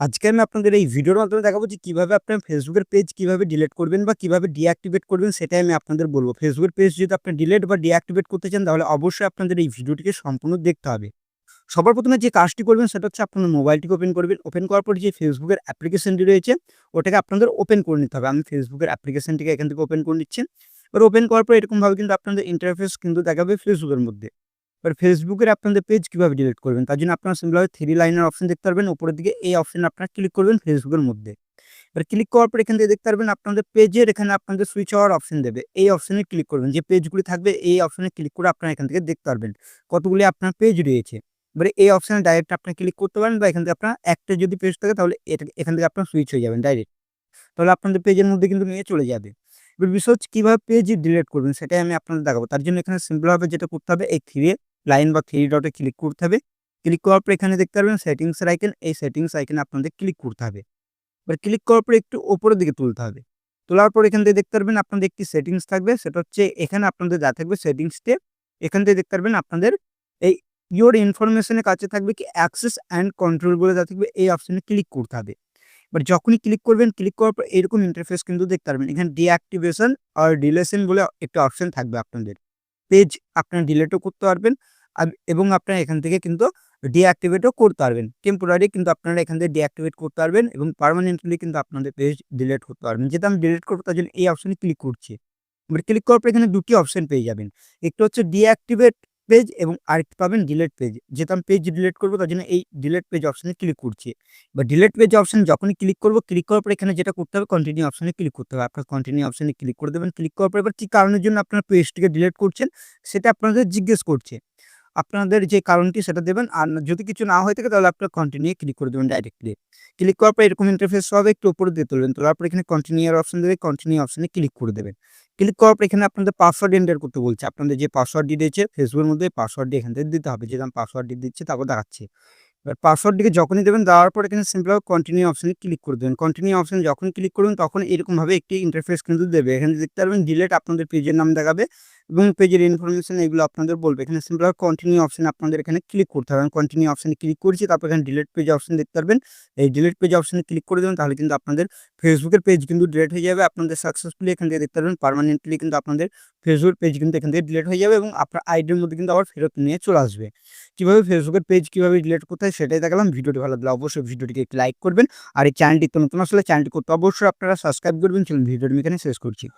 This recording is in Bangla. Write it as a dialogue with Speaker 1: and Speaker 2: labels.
Speaker 1: আজকে আমি আপনাদের এই ভিডিওর মাধ্যমে দেখাবো যে কীভাবে আপনার ফেসবুকের পেজ কীভাবে ডিলিট করবেন বা কীভাবে ডিঅ্যাক্টিভেট করবেন সেটাই আমি আপনাদের বলব। ফেসবুকের পেজ যদি আপনি ডিলিট বা ডিঅ্যাক্টিভেট করতে চান, তাহলে অবশ্যই আপনাদের এই ভিডিওটিকে সম্পূর্ণ দেখতে হবে। সবার প্রথমে যে কাজটি করবেন, সেটা হচ্ছে আপনার মোবাইলটিকে ওপেন করবেন। ওপেন করার পর যে ফেসবুকের অ্যাপ্লিকেশনটি রয়েছে, ওটাকে আপনাদের ওপেন করে নিতে হবে। আমি ফেসবুকের অ্যাপ্লিকেশনটিকে এখান থেকে ওপেন করে নিচ্ছি। এবার ওপেন করার পর এরকমভাবে কিন্তু আপনাদের ইন্টারফেস কিন্তু দেখাবে ফেসবুকের মধ্যে। এবার ফেসবুকের আপনাদের পেজ কীভাবে ডিলিট করবেন? তার জন্য আপনারা সিম্পলভাবে থ্রি লাইনের অপশন দেখতে পারবেন। উপরের দিকে এই অপশন আপনারা ক্লিক করবেন ফেসবুকের মধ্যে। এবার ক্লিক করার পর এখান থেকে দেখতে পারবেন আপনাদের পেজের এখানে আপনাদের সুইচ হওয়ার অপশন দেবে। এই অপশনে ক্লিক করবেন। যে পেজগুলি থাকবে এই অপশনে ক্লিক করে আপনারা এখান থেকে দেখতে পারবেন কতগুলি আপনার পেজ রয়েছে। এবারে এই অপশনে ডাইরেক্ট আপনি ক্লিক করতে পারেন বা এখান থেকে আপনার একটা যদি পেজ থাকে তাহলে এটা এখান থেকে আপনার সুইচ হয়ে যাবেন ডাইরেক্ট তাহলে আপনাদের পেজের মধ্যে কিন্তু নিয়ে চলে যাবে। এবার বিষয় হচ্ছে কীভাবে পেজ ডিলিট করবেন সেটাই আমি আপনাদের দেখাবো। তার জন্য এখানে সিম্পলভাবে যেটা করতে হবে এই থ্রি লাইন বা থ্রি ডটে ক্লিক করতে হবে। ক্লিক করার পর এখানে দেখতে পারবেন সেটিংসের আইকন, এই সেটিংস আইকনে আপনাদের ক্লিক করতে হবে। এবার ক্লিক করার পর একটু ওপরের দিকে তুলতে হবে। তোলার পর এখান থেকে দেখতে পারবেন আপনাদের একটি সেটিংস থাকবে, সেটা হচ্ছে এখানে আপনাদের যা থাকবে সেটিংসতে এখান থেকে দেখতে পারবেন আপনাদের এই ইওর ইনফরমেশনের কাছে থাকবে কি অ্যাক্সেস অ্যান্ড কন্ট্রোল বলে যা থাকবে, এই অপশনে ক্লিক করতে হবে। এবার যখনই ক্লিক করবেন, ক্লিক করার পর এরকম ইন্টারফেস কিন্তু দেখতে পারবেন। এখানে ডিঅ্যাক্টিভেশন আর ডিলেশন বলে একটা অপশন থাকবে আপনাদের। পেজ আপনারা ডিলেটও করতে পারবেন। এবং আপনারা এখান থেকে কিন্তু ডিঅ্যাক্টিভেটও করতে পারবেন। টেম্পোরারি কিন্তু আপনারা এখান থেকে ডিঅ্যাক্টিভেট করতে পারবেন এবং পারমানেন্টলি কিন্তু আপনাদের পেজ ডিলিট করতে পারবেন। যেটা আমি ডিলিট করব তার জন্য এই অপশানে ক্লিক করছি। ক্লিক করার পর এখানে দুটি অপশান পেয়ে যাবেন। একটা হচ্ছে ডিঅ্যাক্টিভেট পেজ এবং আরেকটি পাবেন ডিলেট পেজ যেটা আমি পেজ ডিলেট করব তার জন্য এই ডিলেট পেজ অপশানে ক্লিক করছি। বা ডিলেট পেজ অপশন যখনই ক্লিক করব ক্লিক করার পর এখানে যেটা করতে হবে কন্টিনিউ অপশনে ক্লিক করতে হবে। আপনার কন্টিনিউ অপশানে ক্লিক করে দেবেন। ক্লিক করার পর এবার কী কারণের জন্য আপনার পেজটিকে ডিলেট করছেন, সেটা আপনাদের জিজ্ঞেস করছে। আপনাদের যে কারণটি সেটা দেবেন। আর যদি কিছু না হয়ে থাকে তাহলে আপনার কন্টিনিউ ক্লিক করে দেবেন ডাইরেক্টলি ক্লিক করার পর এরকম ইন্টারফেস হবে, একটু উপরে দিয়ে তুলবেন। তোলার পর এখানে কন্টিনিউর অপশন দেবে কন্টিনিউ অপশনে ক্লিক করে দেবেন। ক্লিক করার পর এখানে আপনাদের পাসওয়ার্ড এন্টার করতে বলছে। আপনাদের যে পাসওয়ার্ডটি দিয়েছে ফেসবুকের মধ্যে পাসওয়ার্ডটি এখান থেকে দিতে হবে। যেরকম পাসওয়ার্ডটি দিচ্ছে, তারপর দেখাচ্ছে। এবার পাসওয়ার্ডটিকে যখনই দেবেন, দেওয়ার পর এখানে সিম্পল কন্টিনিউ অপশনে ক্লিক করে দেবেন। কন্টিনিউ অপশন যখন ক্লিক করবেন, তখন এরকমভাবে একটি ইন্টারফেস কিন্তু দেবে। এখানে দেখতে পারবেন ডিলেট আপনাদের পেজের নাম দেখাবে এবং পেজের ইনফরমেশন এগুলো আপনাদের বলবে। এখানে সিম্পল কন্টিনিউ অপশন আপনাদের এখানে ক্লিক করতে হবে। কন্টিনিউ অপশনে ক্লিক করছি, তারপর এখানে ডিলেট পেজ অপশন দেখতে পারবেন। এই ডিলেট পেজ অপশানে ক্লিক করে দেবেন, তাহলে কিন্তু আপনাদের ফেসবুকের পেজ কিন্তু ডিলেট হয়ে যাবে। আপনাদের সাকসেসফুলি এখান থেকে দেখতে পারবেন পারমানেন্টলি কিন্তু আপনাদের ফেসবুক পেজ কিন্তু এখান থেকে ডিলেট হয়ে যাবে এবং আপনার আইডির মধ্যে কিন্তু আবার ফেরত নিয়ে চলে আসবে। কীভাবে ফেসবুকের পেজ কীভাবে ডিলেট করতে হয় সেটাই দেখালাম। ভিডিওটি ভালো লাগলে অবশ্যই ভিডিওটিকে একটি লাইক করবেন। আর এই চ্যানেলটি তো নতুন আসলে চ্যানেলটি করতে অবশ্যই আপনারা সাবস্ক্রাইব করবেন। চলুন ভিডিওটি এখানে শেষ করছি।